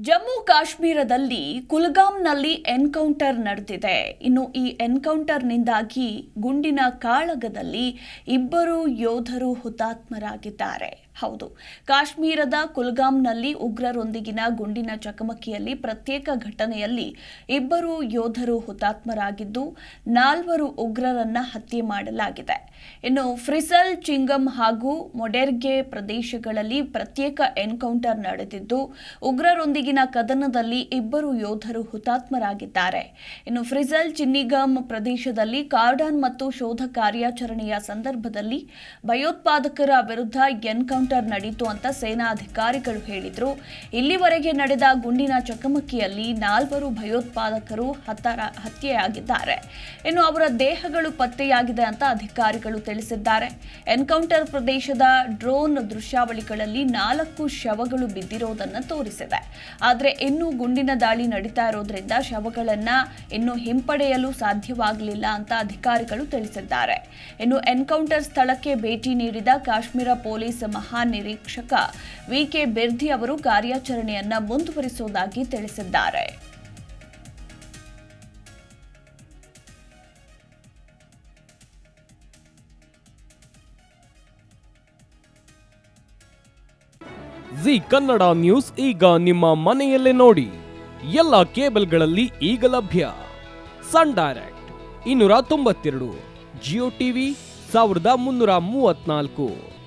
ಜಮ್ಮು ಕಾಶ್ಮೀರದಲ್ಲಿ ಕುಲ್ಗಾಂನಲ್ಲಿ ಎನ್ಕೌಂಟರ್ ನಡೆದಿದೆ. ಇನ್ನು ಈ ಎನ್ಕೌಂಟರ್ನಿಂದಾಗಿ ಗುಂಡಿನ ಕಾಳಗದಲ್ಲಿ ಇಬ್ಬರು ಯೋಧರು ಹುತಾತ್ಮರಾಗಿದ್ದಾರೆ. ಹೌದು. ಕಾಶ್ಮೀರದ ಕುಲ್ಗಾಂನಲ್ಲಿ ಉಗ್ರರೊಂದಿಗಿನ ಗುಂಡಿನ ಚಕಮಕಿಯಲ್ಲಿ ಪ್ರತ್ಯೇಕ ಘಟನೆಯಲ್ಲಿ ಇಬ್ಬರು ಯೋಧರು ಹುತಾತ್ಮರಾಗಿದ್ದು, ನಾಲ್ವರು ಉಗ್ರರನ್ನ ಹತ್ಯೆ ಮಾಡಲಾಗಿದೆ. ಇನ್ನು ಫ್ರಿಸಲ್, ಚಿಂಗಮ್ ಹಾಗೂ ಮೊಡೆರ್ಗೆ ಪ್ರದೇಶಗಳಲ್ಲಿ ಪ್ರತ್ಯೇಕ ಎನ್ಕೌಂಟರ್ ನಡೆದಿದ್ದು, ಉಗ್ರರೊಂದಿಗಿನ ಕದನದಲ್ಲಿ ಇಬ್ಬರು ಯೋಧರು ಹುತಾತ್ಮರಾಗಿದ್ದಾರೆ. ಇನ್ನು ಫ್ರಿಸಲ್, ಚಿನ್ನಿಗಮ್ ಪ್ರದೇಶದಲ್ಲಿ ಕಾರ್ಡನ್ ಮತ್ತು ಶೋಧ ಕಾರ್ಯಾಚರಣೆಯ ಸಂದರ್ಭದಲ್ಲಿ ಭಯೋತ್ಪಾದಕರ ವಿರುದ್ಧ ಎನ್ಕೌಂಟರ್ ನಡೆಯಿತು ಅಂತ ಸೇನಾ ಅಧಿಕಾರಿಗಳು ಹೇಳಿದ್ರು. ಇಲ್ಲಿವರೆಗೆ ನಡೆದ ಗುಂಡಿನ ಚಕಮಕಿಯಲ್ಲಿ ನಾಲ್ವರು ಭಯೋತ್ಪಾದಕರು ಹತರ ಹತ್ಯೆಯಾಗಿದ್ದಾರೆ. ಇನ್ನು ಅವರ ದೇಹಗಳು ಪತ್ತೆಯಾಗಿದೆ ಅಂತ ಅಧಿಕಾರಿಗಳು ತಿಳಿಸಿದ್ದಾರೆ. ಎನ್ಕೌಂಟರ್ ಪ್ರದೇಶದ ಡ್ರೋನ್ ದೃಶ್ಯಾವಳಿಗಳಲ್ಲಿ ನಾಲ್ಕು ಶವಗಳು ಬಿದ್ದಿರೋದನ್ನು ತೋರಿಸಿದೆ. ಆದರೆ ಇನ್ನೂ ಗುಂಡಿನ ದಾಳಿ ನಡೀತಾ ಇರೋದ್ರಿಂದ ಶವಗಳನ್ನು ಇನ್ನು ಹಿಂಪಡೆಯಲು ಸಾಧ್ಯವಾಗಲಿಲ್ಲ ಅಂತ ಅಧಿಕಾರಿಗಳು ತಿಳಿಸಿದ್ದಾರೆ. ಇನ್ನು ಎನ್ಕೌಂಟರ್ ಸ್ಥಳಕ್ಕೆ ಭೇಟಿ ನೀಡಿದ ಕಾಶ್ಮೀರ ಪೊಲೀಸ್ ಮಹಾನಿರೀಕ್ಷಕ ವಿಕೆ ಬಿರ್ಧಿ ಅವರು ಕಾರ್ಯಾಚರಣೆಯನ್ನ ಮುಂದುವರಿಸುವುದಾಗಿ ತಿಳಿಸಿದ್ದಾರೆ. ಜಿ ಕನ್ನಡ ನ್ಯೂಸ್ ಈಗ ನಿಮ್ಮ ಮನೆಯಲ್ಲೇ ನೋಡಿ. ಎಲ್ಲ ಕೇಬಲ್ಗಳಲ್ಲಿ ಈಗ ಲಭ್ಯ. ಸನ್ ಡೈರೆಕ್ಟ್ ಇನ್ನೂರ ತೊಂಬತ್ತೆರಡು, ಜಿಯೋ ಟಿವಿ ಸಾವಿರದ ಮುನ್ನೂರ ಮೂವತ್ನಾಲ್ಕು